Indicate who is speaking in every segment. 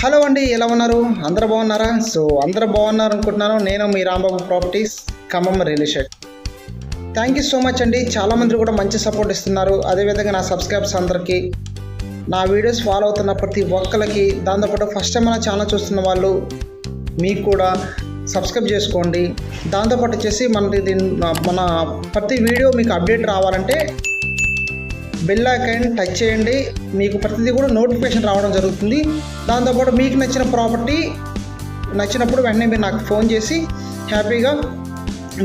Speaker 1: Hello అండి ఎలా ఉన్నారు? అందరు బాగున్నారా? సో అందరు బాగున్నారు అనుకుంటున్నాను నేను మీ Rambabu properties Khammam real estate. Thank you so much అండి. చాలామంది కూడా మంచి సపోర్ట్ ఇస్తున్నారు. అదేవిధంగా నా సబ్స్క్రైబర్స్ అందరికీ. నా వీడియోస్ ఫాలో అవుతున్న ప్రతి ఒక్కరికి దాంతోపాటు ఫస్ట్ టైం నా ఛానల్ చూస్తున్న వాళ్ళు మీకు కూడా సబ్స్క్రైబ్ చేసుకోండి. దాంతోపాటు వచ్చేసి మన మన ప్రతి వీడియో మీకు అప్డేట్ రావాలంటే బెల్ ఐకాన్ టచ్ చేయండి. మీకు ప్రతిదీ కూడా నోటిఫికేషన్ రావడం జరుగుతుంది. దాంతోపాటు మీకు నచ్చిన ప్రాపర్టీ నచ్చినప్పుడు వెంటనే మీరు నాకు ఫోన్ చేసి హ్యాపీగా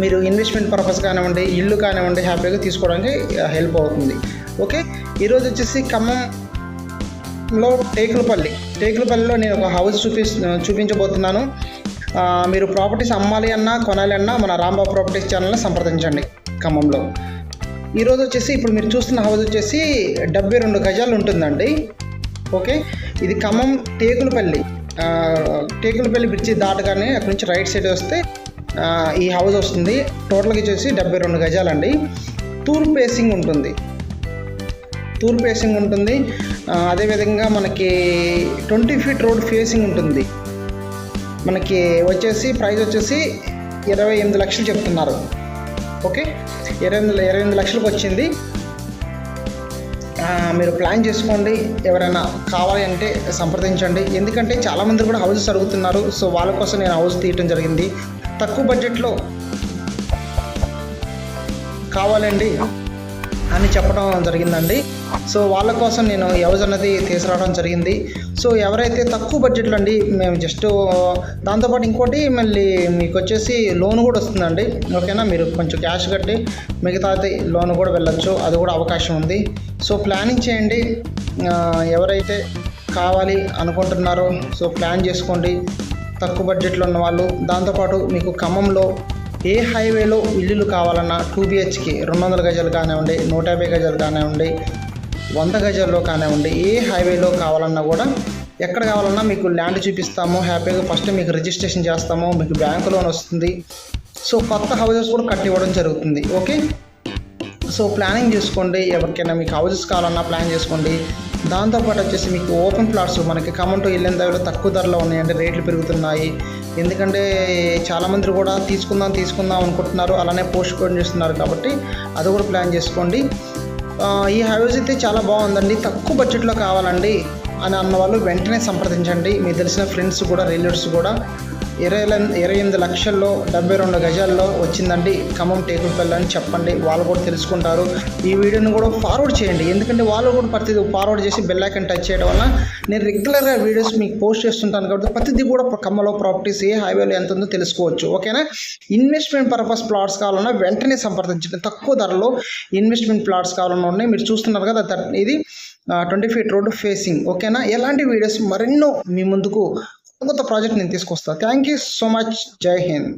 Speaker 1: మీరు ఇన్వెస్ట్మెంట్ పర్పస్ కానివ్వండి ఇల్లు కానివ్వండి హ్యాపీగా తీసుకోవడానికి హెల్ప్ అవుతుంది. ఓకే? ఈరోజు వచ్చేసి ఖమ్మంలో టేకులపల్లి. టేకులపల్లిలో నేను ఒక హౌస్ చూపి చూపించబోతున్నాను. మీరు ప్రాపర్టీస్ అమ్మాలి అన్నా కొనాలి అన్నా మన రాంబాబు ప్రాపర్టీస్ ఛానల్ని సంప్రదించండి ఖమ్మంలో. ఈరోజు వచ్చేసి ఇప్పుడు మీరు చూస్తున్న హౌస్ వచ్చేసి డెబ్బై రెండు గజాలు ఉంటుందండి. ఓకే? ఇది ఖమ్మం టేకులపల్లి. టేకులపల్లి బ్రిడ్జి దాటగానే అక్కడి నుంచి రైట్ సైడ్ వస్తే ఈ హౌస్ వస్తుంది. టోటల్గా వచ్చేసి డెబ్బై రెండు గజాలండి. తూర్పు ఫేసింగ్ ఉంటుంది. తూర్పు ఫేసింగ్ ఉంటుంది. అదేవిధంగా మనకి ట్వంటీ ఫీట్ రోడ్ ఫేసింగ్ ఉంటుంది. మనకి వచ్చేసి ప్రైస్ వచ్చేసి ఇరవై ఎనిమిది లక్షలు చెప్తున్నారు. ఓకే? ఇరవై ఇరవై ఎనిమిది లక్షలకు వచ్చింది. మీరు ప్లాన్ చేసుకోండి. ఎవరైనా కావాలి అంటే సంప్రదించండి. ఎందుకంటే చాలామంది కూడా హౌసెస్ అడుగుతున్నారు. సో వాళ్ళ కోసం నేను హౌస్ తీయటం జరిగింది. తక్కువ బడ్జెట్లో కావాలండి. అని చెప్పడం జరిగిందండి. సో వాళ్ళ కోసం నేను ఎవజ్ అన్నది తీసుకురావడం జరిగింది. సో ఎవరైతే తక్కువ బడ్జెట్లో అండి మేము జస్ట్ దాంతోపాటు ఇంకోటి మళ్ళీ మీకు వచ్చేసి లోన్ కూడా వస్తుందండి. ఓకేనా? మీరు కొంచెం క్యాష్ కట్టి మిగతాది లోన్ కూడా వెళ్ళొచ్చు. అది కూడా అవకాశం ఉంది. సో ప్లానింగ్ చేయండి. ఎవరైతే కావాలి అనుకుంటున్నారో సో ప్లాన్ చేసుకోండి. తక్కువ బడ్జెట్లో ఉన్న వాళ్ళు. దాంతోపాటు మీకు ఖమ్మంలో ఏ హైవేలో ఇల్లులు కావాలన్నా టూ బిహెచ్కి రెండు వందల గజాలు కానివ్వండి నూట యాభై గజాలు కానివ్వండి వంద గజాల్లో కానివ్వండి ఏ హైవేలో కావాలన్నా కూడా ఎక్కడ కావాలన్నా మీకు ల్యాండ్ చూపిస్తాము. హ్యాపీగా ఫస్ట్ మీకు రిజిస్ట్రేషన్ చేస్తాము. మీకు బ్యాంక్ లోన్ వస్తుంది. సో కొత్త హౌజెస్ కూడా కట్టి ఇవ్వడం జరుగుతుంది. ఓకే సో ప్లానింగ్ చేసుకోండి. ఎవరికైనా మీకు హౌజెస్ కావాలన్నా ప్లాన్ చేసుకోండి. దాంతోపాటు వచ్చేసి మీకు ఓపెన్ ప్లాట్స్ మనకి కమంటూ వెళ్ళిన దగ్గర తక్కువ ధరలో ఉన్నాయంటే రేట్లు పెరుగుతున్నాయి. ఎందుకంటే చాలామంది కూడా తీసుకుందాం తీసుకుందాం అనుకుంటున్నారు. అలానే పోస్ట్ పోన్ చేస్తున్నారు కాబట్టి అది కూడా ప్లాన్ చేసుకోండి. ఈ హైవేస్ అయితే చాలా బాగుందండి. తక్కువ బడ్జెట్లో కావాలండి అని అన్న వాళ్ళు వెంటనే సంప్రదించండి. మీకు తెలిసిన ఫ్రెండ్స్ కూడా రిలేటివ్స్ కూడా. ఇరవై ఇరవై ఎనిమిది లక్షల్లో డెబ్బై రెండు గజాల్లో వచ్చిందండి ఖమ్మం టేకుపల్లి అని చెప్పండి. వాళ్ళు కూడా తెలుసుకుంటారు. ఈ వీడియోని కూడా ఫార్వర్డ్ చేయండి. ఎందుకంటే వాళ్ళు కూడా ప్రతిదీ ఫార్వర్డ్ చేసి బెల్ ఐకన్ టచ్ చేయడం వల్ల నేను రెగ్యులర్గా వీడియోస్ మీకు పోస్ట్ చేస్తుంటాను కాబట్టి ప్రతిదీ కూడా ఖమ్మంలో ప్రాపర్టీస్ ఏ హైవేలో ఎంత ఉందో తెలుసుకోవచ్చు. ఓకేనా ఇన్వెస్ట్మెంట్ పర్పస్ ప్లాట్స్ కావాలన్నా వెంటనే సంప్రదించండి. తక్కువ ధరలో ఇన్వెస్ట్మెంట్ ప్లాట్స్ కావాలన్నా ఉన్నాయి. మీరు చూస్తున్నారు కదా ఇది ట్వంటీ ఫీట్ రోడ్ ఫేసింగ్ ఓకేనా ఎలాంటి వీడియోస్ మరెన్నో మీ ముందుకు కొత్త ప్రాజెక్ట్ నేను తీసుకొస్తాను థ్యాంక్ యూ సో మచ్ జై హింద్